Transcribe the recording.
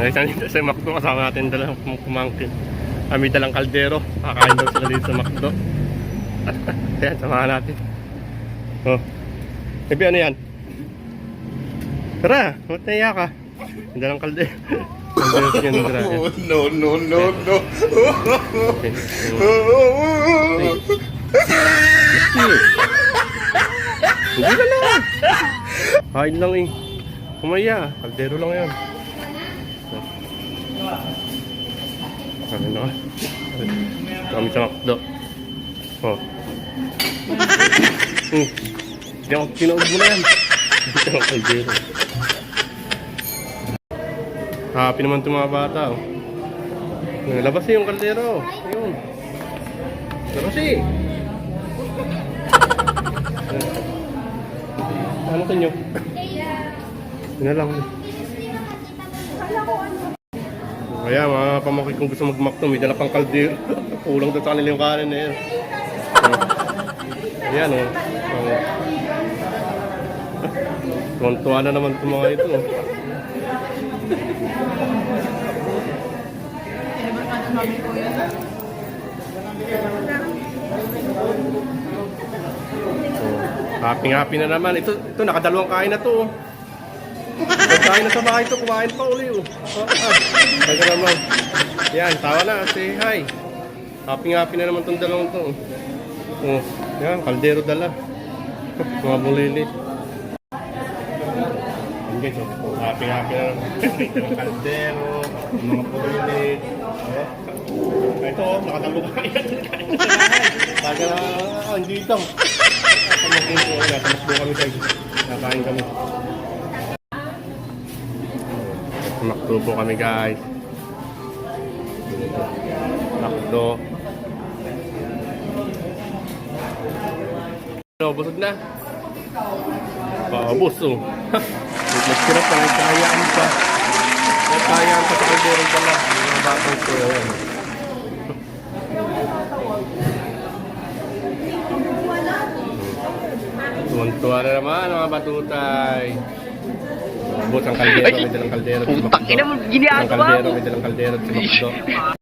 Ay, dito sa McDo kasama natin dalang kum- kumangkin. Kami dalang kaldero. Kakain daw sila dito sa McDo. Ayan, samahan natin. Oh. Ebi, ano yan? Tara, ba't naiya ka? Ang dalang kaldero. Oh, no, no, no, no. Okay. Hindi ka lang. Kain lang eh. Kumaya, kaldero lang yan. Ano na ka? Kami sa makdo. Oh. Hmm. Hindi ako tinood mo na yan. Hindi ka lang kaldero. Happy naman itong mga bata. Oh. Labas eh yung kaldero. Ayun. Labas eh. Ano sa inyo? Yun na lang. Kaya mga pamangkin kung gusto mag-makto, may dala pang kaldero. Kulang doon sa kanila yung kanin na yun. Oh. Ayan oh. Oh. Tuwan-tuwa na naman itong mga ito. oh. Happy happy na naman. Ito, ito nakadalawang kain na to. oh. Pagkain na sa bahay to, kumain pa uli. Oh. Oh, ah. Taga naman. Yan, tawa na. Say hi. Happy happy na naman tong dalawang to. Oh, oh yan, kaldero dala. Mga bulilit. Yan guys, oh. happy happy na kaldero, mga bulilit. Oh. Ito, oh, nakadalawang kain na. Taga, ah, hindi ito. Tamakbo po kami, tamakbo kami guys. Nakain kami. Tamakbo po kami guys. Tamakbo. Ano, busog na? Paubos oh. Nagkirap pa, nagkayaan pa. Nagkayaan pa sa kalderong pala. Mga batang ko. Tuwan-tuwa na naman mga batutay. Bus ang kaldero, may dalang kaldero. Putang ina mo, Ang kaldero, may dalang kaldero.